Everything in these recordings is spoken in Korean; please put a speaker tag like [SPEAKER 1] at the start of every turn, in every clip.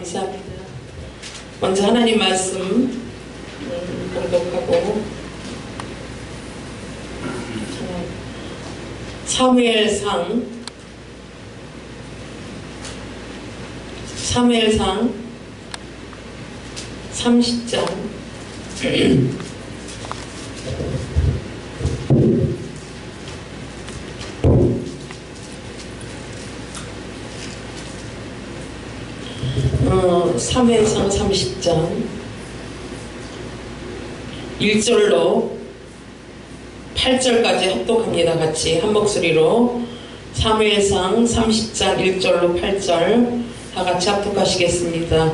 [SPEAKER 1] 감사합니다. 먼저 하나님 말씀 음, 공독하고 사무엘상 사무엘상 30장 어, 3회상 30장 1절로 8절까지 합독합니다. 같이 한 목소리로 3회상 30장 1절로 8절 다 같이 합독하시겠습니다.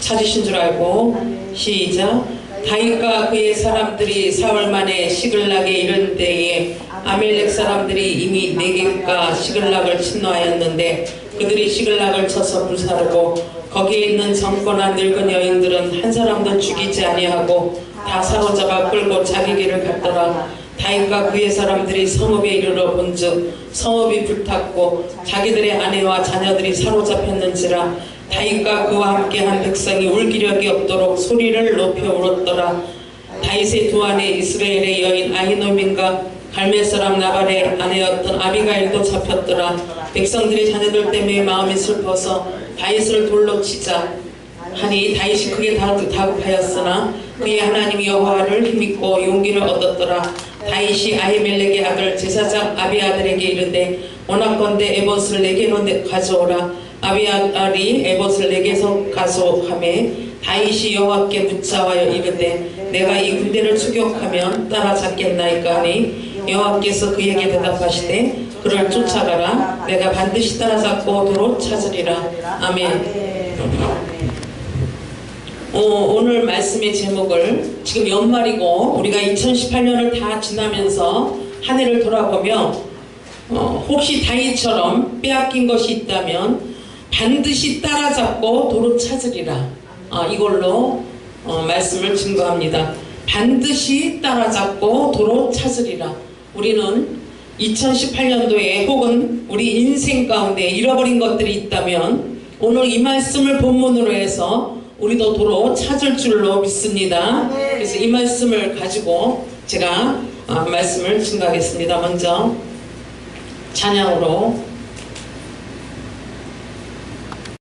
[SPEAKER 1] 찾으신 줄 알고 시작 다윗과 그의 사람들이 사흘 만에 시글락에 이른 때에 아멜렉 사람들이 이미 네겝과 시글락을 침노하였는데 그들이 시글락을 쳐서 불사르고 거기에 있는 젊거나 늙은 여인들은 한 사람도 죽이지 아니하고 다 사로잡아 끌고 자기 길을 갔더라. 다윗과 그의 사람들이 성읍에 이르러 본즉 성읍이 불탔고 자기들의 아내와 자녀들이 사로잡혔는지라 다윗과 그와 함께한 백성이 울 기력이 없도록 소리를 높여 울었더라. 다윗의 두 아내 이스라엘의 여인 아히노민과 갈멜 사람 나발의 아내였던 아비가일도 잡혔더라. 백성들이 자녀들 때문에 마음이 슬퍼서 다윗을 돌로 치자. 하니 다윗이 크게 다급- 다급하였으나 그의 하나님 여호와를 힘입고 용기를 얻었더라. 다윗이 아히멜렉의 아들 제사장 아비 아들에게 이르되 원하건대 에봇을 내게로 내- 가져오라. 아비아들이 에봇을 내게서 가져오하매 다윗이 여호와께 묻자하여 이르되 내가 이 군대를 추격하면 따라잡겠나이까 하니 여호와께서 그에게 대답하시되 그를 쫓아가라. 내가 반드시 따라잡고 도로 찾으리라. 아멘. 어, 오늘 말씀의 제목을 지금 연말이고 우리가 2018년을 다 지나면서 한 해를 돌아보며 어, 혹시 다윗처럼 빼앗긴 것이 있다면 반드시 따라잡고 도로 찾으리라 아, 이걸로 어, 말씀을 증거합니다. 반드시 따라잡고 도로 찾으리라. 우리는 2018년도에 혹은 우리 인생 가운데 잃어버린 것들이 있다면 오늘 이 말씀을 본문으로 해서 우리도 도로 찾을 줄로 믿습니다. 그래서 이 말씀을 가지고 제가 아, 말씀을 증가하겠습니다. 먼저 찬양으로